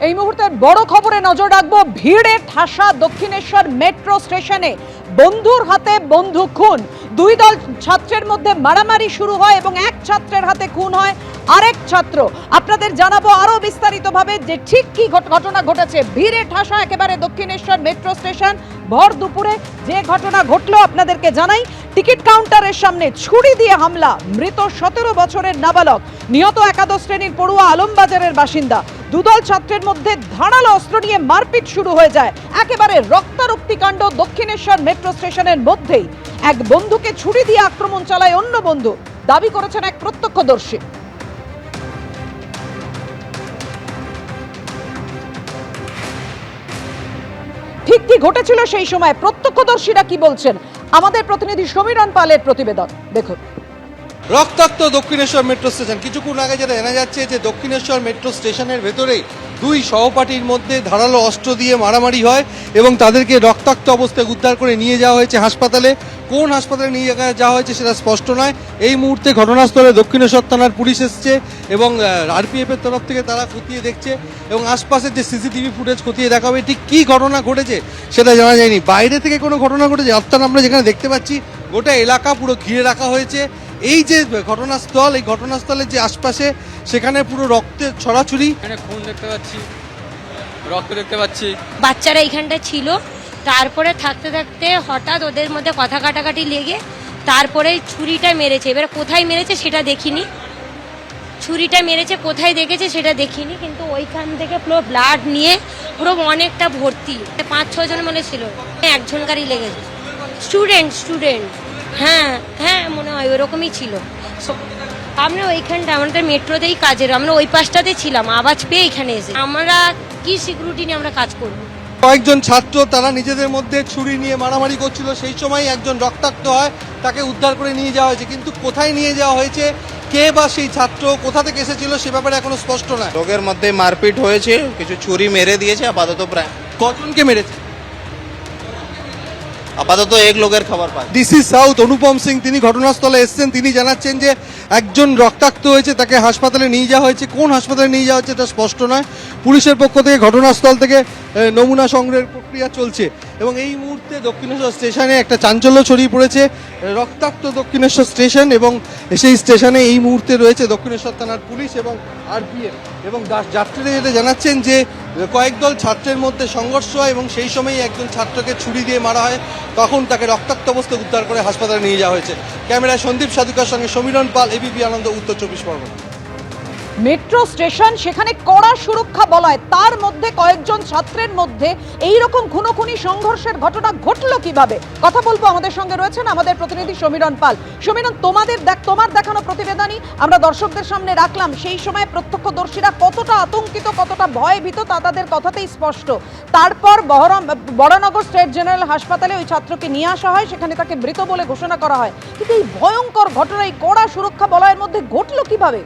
এই মুহূর্তের বড় খবরে নজর রাখব ভিড়ে ঠাসা দক্ষিণেশ্বর মেট্রো স্টেশনে। বন্ধুর হাতে বন্ধু খুন। দুই দল ছাত্রের মধ্যে মারামারি শুরু হয় এবং এক ছাত্রের হাতে খুন হয় আরেক ছাত্র। আপনাদের জানাব আরও বিস্তারিতভাবে যে ঠিক কি ঘট- ঘটনা ঘটেছে। ভিড়ে ঠাসা একেবারে দক্ষিণেশ্বর মেট্রো স্টেশন ভর দুপুরে যে ঘটনা ঘটলো আপনাদেরকে জানাই। টিকিট কাউন্টারের সামনে ছুরি দিয়ে হামলা। মৃত সতেরো বছরের নাবালক। নিহত একাদশ শ্রেণির পড়ুয়া আলমবাজারের বাসিন্দা। দুদল ছাত্রের মধ্যে ধারালো অস্ত্র নিয়ে মারপিট শুরু হয়ে যায়। একেবারে রক্তারক্তি কাণ্ড দক্ষিণেশ্বর মেট্রো স্টেশনের মধ্যেই। এক বন্ধুকে ছুরি দিয়ে আক্রমণ চালায় অন্য বন্ধু। দাবি করেছেন এক প্রত্যক্ষদর্শী। ঠিক কি ঘটেছিল সেই সময়? প্রত্যক্ষদর্শীরা কি বলছেন? আমাদের প্রতিনিধি সমীরণ পালের প্রতিবেদন। দেখুন। রক্তাক্ত দক্ষিণেশ্বর মেট্রো স্টেশন। কিছুক্ষণ আগে যেটা জানা যাচ্ছে যে দক্ষিণেশ্বর মেট্রো স্টেশনের ভেতরেই দুই সহপাঠীর মধ্যে ধারালো অস্ত্র দিয়ে মারামারি হয় এবং তাদেরকে রক্তাক্ত অবস্থায় উদ্ধার করে নিয়ে যাওয়া হয়েছে হাসপাতালে। কোন হাসপাতালে নিয়ে যাওয়া হয়েছে সেটা স্পষ্ট নয়। এই মুহূর্তে ঘটনাস্থলে দক্ষিণেশ্বর থানার পুলিশ এসছে এবং আরপিএফ এর তরফ থেকে তারা খতিয়ে দেখছে এবং আশপাশের যে সিসিটিভি ফুটেজ খতিয়ে দেখা হবে ঠিক কী ঘটনা ঘটেছে সেটা জানা যায়নি। বাইরে থেকে কোনো ঘটনা ঘটেছে? অর্থাৎ আমরা যেখানে দেখতে পাচ্ছি, গোটা এলাকা পুরো ঘিরে রাখা হয়েছে। এই যে ঘটনাস্থল এই ঘটনাস্থলের যে আশপাশে সেখানে পুরো রক্তের ছড়াছড়ি। এখানে খুন দেখতে পাচ্ছি রক্ত দেখতে পাচ্ছি। বাচ্চারা এইখানটা ছিল। তারপরে থাকতে থাকতে হঠাৎ ওদের মধ্যে কথা কাটাকাটি লেগে তারপরে ছুরিটা মেরেছে। এবার কোথায় মেরেছে সেটা দেখিনি। ছুরিটা মেরেছে কোথায় দেখেছে সেটা দেখিনি। কিন্তু ওইখান থেকে পুরো ব্লাড নিয়ে পুরো অনেকটা ভর্তি। পাঁচ ছজন মনে ছিল। একজনকারই লেগেছে। স্টুডেন্ট স্টুডেন্ট হ্যাঁ হ্যাঁ মনে হয় ওরকমই ছিল। আমরা ওইখানটা আমাদের মেট্রোতেই কাজের আমরা ওই পাশটাতে ছিলাম আওয়াজ পেয়ে এখানে এসে। আমরা কি সিকিউরিটি নিয়ে আমরা কাজ করব? কয়েকজন ছাত্র তারা নিজেদের মধ্যে ছুরি নিয়ে মারামারি করছিল সেই সময় একজন রক্তাক্ত হয় তাকে উদ্ধার করে নিয়ে যাওয়া হয়েছে। কিন্তু কোথায় নিয়ে যাওয়া হয়েছে? কে বা সেই ছাত্র কোথা থেকে এসেছিল সে ব্যাপারে এখনও স্পষ্ট নয়। লোকের মধ্যে মারপিট হয়েছে কিছু ছুরি মেরে দিয়েছে আপাতত প্রায় কজনকে মেরেছে? আপাতত এক লোকের খাবার পায়। ডিসি সাউথ অনুপম সিং, তিনি ঘটনাস্থলে এসেছেন। তিনি জানাচ্ছেন যে একজন রক্তাক্ত হয়েছে, তাকে হাসপাতালে নিয়ে যাওয়া হয়েছে। কোন হাসপাতালে নিয়ে যাওয়া হচ্ছে এটা স্পষ্ট নয়। পুলিশের পক্ষ থেকে ঘটনাস্থল থেকে নমুনা সংগ্রহের প্রক্রিয়া চলছে এবং এই মুহূর্তে দক্ষিণেশ্বর স্টেশনে একটা চাঞ্চল্য ছড়িয়ে পড়েছে। রক্তাক্ত দক্ষিণেশ্বর স্টেশন এবং সেই স্টেশনে এই মুহূর্তে রয়েছে দক্ষিণেশ্বর থানার পুলিশ এবং আরপিএফ এবং যাত্রীরা যেটা জানাচ্ছেন যে, কয়েক দল ছাত্রের মধ্যে সংঘর্ষ হয় এবং সেই সময়ই একজন ছাত্রকে ছুরি দিয়ে মারা হয়। তখন তাকে রক্তাক্ত অবস্থায় উদ্ধার করে হাসপাতালে নিয়ে যাওয়া হয়েছে। ক্যামেরায় সন্দীপ সাধুকার সঙ্গে সমীরণ পাল, এবিপি আনন্দ, উত্তর চব্বিশ পরগনা। মেট্রো স্টেশন, সেখানে কড়া সুরক্ষা বলয়। তার মধ্যে কয়েকজন ছাত্রের মধ্যে এই রকম খুনোখুনি সংঘর্ষের ঘটনা ঘটলো কীভাবে? কথা বলব আমাদের সঙ্গে রয়েছেন আমাদের প্রতিনিধি সমীরণ পাল। সমীরণ, তোমাদের দেখ, তোমার দেখানো প্রতিবেদনই আমরা দর্শকদের সামনে রাখলাম। সেই সময় প্রত্যক্ষদর্শীরা কতটা আতঙ্কিত, কতটা ভয়ভীত তা তাদের কথাতেই স্পষ্ট। তারপর বহরম, বড়নগর স্টেট জেনারেল হাসপাতালে ওই ছাত্রকে নিয়ে আসা হয়, সেখানে তাকে মৃত বলে ঘোষণা করা হয়। কিন্তু এই ভয়ঙ্কর ঘটনা, এই কড়া সুরক্ষা বলয়ের মধ্যে ঘটলো কীভাবে?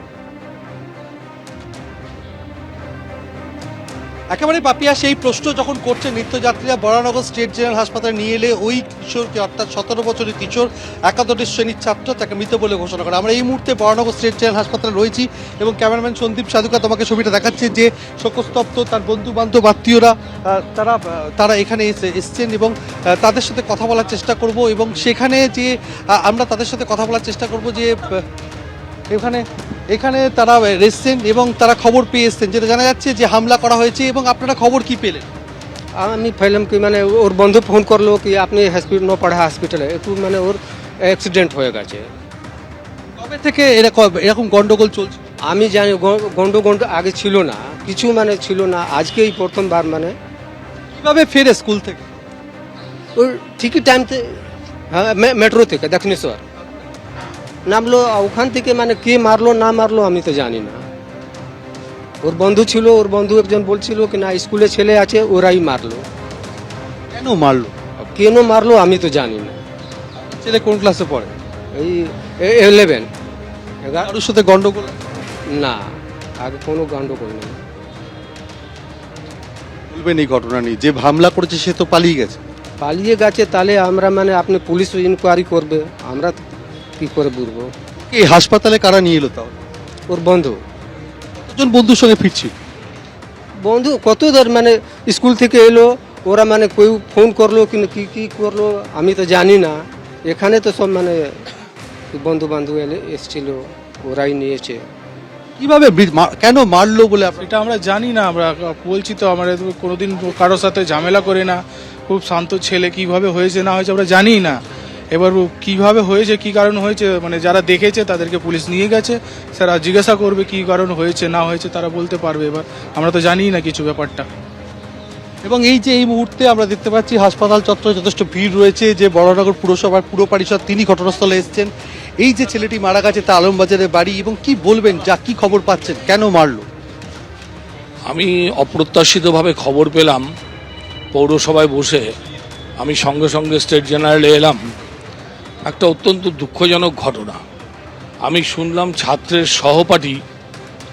একেবারে পাপিয়া সেই প্রশ্ন যখন করছে নিত্যযাত্রীরা, বরানগর স্টেট জেনারেল হাসপাতালে নিয়ে এলে ওই কিশোরকে, অর্থাৎ সতেরো বছরের কিশোর, একাদশ শ্রেণির ছাত্র তাকে মৃত বলে ঘোষণা করে। আমরা এই মুহূর্তে বরানগর স্টেট জেনারেল হাসপাতালে রয়েছি এবং ক্যামেরাম্যান সন্দীপ সাধুকা তোমাকে ছবিটা দেখাচ্ছে যে শোকস্তব্ধ তার বন্ধু বান্ধব আত্মীয়রা তারা তারা এখানে এসে এসছেন এবং তাদের সাথে কথা বলার চেষ্টা করব এবং সেখানে যে আমরা তাদের সাথে কথা বলার চেষ্টা করব যে এখানে এখানে তারা এসছেন এবং তারা খবর পেয়ে এসছেন যেটা জানা যাচ্ছে যে হামলা করা হয়েছে এবং আপনারা খবর কি পেলেন? আমি ফাইলাম কি মানে ওর বন্ধু ফোন করল কি আপনি হসপিটাল ন পড়া হসপিটালে একটু মানে ওর অ্যাক্সিডেন্ট হয়ে গেছে। কবে থেকে এরকম এরকম গন্ডগোল চলছে? আমি জানি গ- গন্ড গন্ড আগে ছিল না কিছু মানে ছিল না আজকেই প্রথমবার মানে। কীভাবে ফেরে স্কুল থেকে? ওর ঠিকই টাইমতে হ্যাঁ মেট্রো থেকে দক্ষিণেশ্বর। নামলো ওখান থেকে মানে কে মারলো না মারলো আমি তো জানি না। ওর বন্ধু ছিল ওর বন্ধু একজন বলছিল কি না স্কুলে ছেলে আছে ওরাই মারলো। কেন মারলো? কেন মারলো আমি তো জানি না। ছেলে কোন ক্লাসে পড়ে? এই ইলেভেন এগারো কারোর সাথে গন্ডগোল? না আগে কোনো গন্ডগোল নেই। বলবেন এই ঘটনা নিয়ে যে হামলা করেছে সে তো পালিয়ে গেছে। পালিয়ে গেছে তাহলে আমরা মানে আপনি পুলিশ ইনকোয়ারি করবে। আমরা কি করে বুঝব? এই হাসপাতালে কারা নিয়ে এলো তাও? ওর বন্ধু। কতজন বন্ধুর সঙ্গে ফিরছি বন্ধু কত ধর মানে স্কুল থেকে এলো ওরা মানে কেউ ফোন করল কি কি কি করল আমি তো জানি না। এখানে তো সব মানে বন্ধু বান্ধব এলে এসছিল ওরাই নিয়েছে। কীভাবে মা- কেন মারলো বলে এটা আমরা জানি না আমরা বলছি তো আমরা কোনোদিন কারোর সাথে ঝামেলা করে না খুব শান্ত ছেলে কীভাবে হয়েছে না হয়েছে আমরা জানি না। এবার কীভাবে হয়েছে কি কারণ হয়েছে মানে যারা দেখেছে তাদেরকে পুলিশ নিয়ে গেছে স্যারা জিজ্ঞাসা করবে কি কারণ হয়েছে না হয়েছে তারা বলতে পারবে এবার। আমরা তো জানি না কিছু ব্যাপারটা। এবং এই যে এই মুহূর্তে আমরা দেখতে পাচ্ছি হাসপাতাল চত্বরে যথেষ্ট ভিড় রয়েছে যে বড়নগর পুরসভার পুর পরিষদ তিনি ঘটনাস্থলে এসেছেন। এই যে ছেলেটি মারা গেছে তা আলমবাজারের বাড়ি এবং কি বলবেন যা কি খবর পাচ্ছেন কেন মারল? আমি অপ্রত্যাশিতভাবে খবর পেলাম পৌরসভায় বসে আমি সঙ্গে সঙ্গে স্টেট জেনারেলে এলাম। একটা অত্যন্ত দুঃখজনক ঘটনা। আমি শুনলাম ছাত্রের সহপাঠী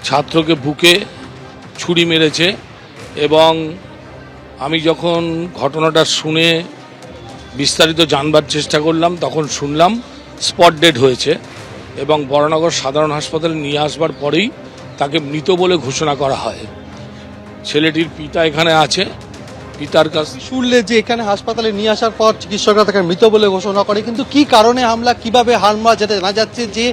ছাত্রকে বুকে ছুরি মেরেছে এবং আমি যখন ঘটনাটা শুনে বিস্তারিত জানবার চেষ্টা করলাম, তখন শুনলাম স্পট ডেড হয়েছে এবং বড়নগর সাধারণ হাসপাতালে নিয়ে আসবার পরেই তাকে মৃত বলে ঘোষণা করা হয়। ছেলেটির পিতা এখানে আছে। পিতার কাছ শুনলে যে এখানে হাসপাতালে নিয়ে আসার পর চিকিৎসকরা তাকে মৃত বলে ঘোষণা করে কিন্তু কি কারণে হামলা কীভাবে হামলা যেটা জানা যাচ্ছে যে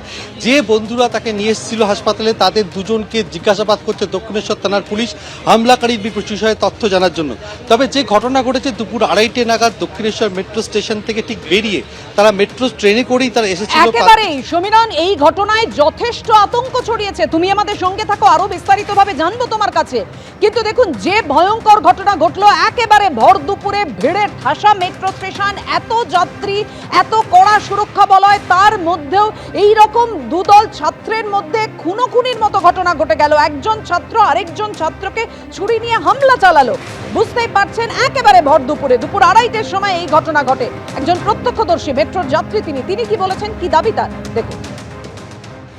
যে বন্ধুরা তাকে নিয়ে এসেছিল হাসপাতালে তাদের দুজনকে জিজ্ঞাসাবাদ করছে দক্ষিণেশ্বর থানার পুলিশ হামলাকারীর বিষয়ে তথ্য জানার জন্য। তবে যে ঘটনা ঘটেছে দুপুর আড়াইটে নাগাদ দক্ষিণেশ্বর মেট্রো স্টেশন থেকে ঠিক বেরিয়ে তারা মেট্রো ট্রেনে করেই তারা এসেছিল একেবারেই। সমীরণ এই ঘটনায় যথেষ্ট আতঙ্ক ছড়িয়েছে। তুমি আমাদের সঙ্গে থাকো আরও বিস্তারিতভাবে জানব তোমার কাছে। কিন্তু দেখুন যে ভয়ঙ্কর ঘটনা ঘটলো একেবারে ভর দুপুরে ভিড়ে ঠাসা মেট্রো স্টেশন এত যাত্রী, এত কড়া সুরক্ষা বলয়, তার মধ্যেও এই রকম দুদল ছাত্রের মধ্যে খুনোখুনির মতো ঘটনা ঘটে গেল। একজন ছাত্র আরেকজন ছাত্রকে ছুরি নিয়ে হামলা চালালো। বুঝতেই পারছেন, একেবারে ভর দুপুরে, দুপুর আড়াইটের সময় এই ঘটনা ঘটে। একজন প্রত্যক্ষদর্শী মেট্রোর যাত্রী তিনি। তিনি কি বলেছেন? কি দাবি তার? দেখুন।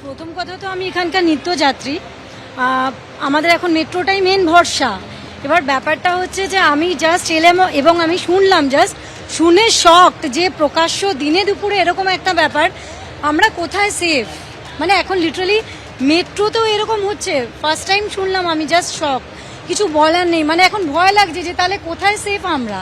প্রথম কথা তো আমি এখানকার নিত্যযাত্রী। আমাদের এখন মেট্রোটাই মেন ভরসা। এবার ব্যাপারটা হচ্ছে যে আমি জাস্ট এলাম এবং আমি শুনলাম জাস্ট শুনে শখ যে প্রকাশ্য দিনে দুপুরে এরকম একটা ব্যাপার, আমরা কোথায় সেফ মানে এখন লিটারালি মেট্রোতেও এরকম হচ্ছে। ফার্স্ট টাইম শুনলাম, আমি জাস্ট শখ কিছু বলার নেই। মানে এখন ভয় লাগছে যে তাহলে কোথায় সেফ আমরা?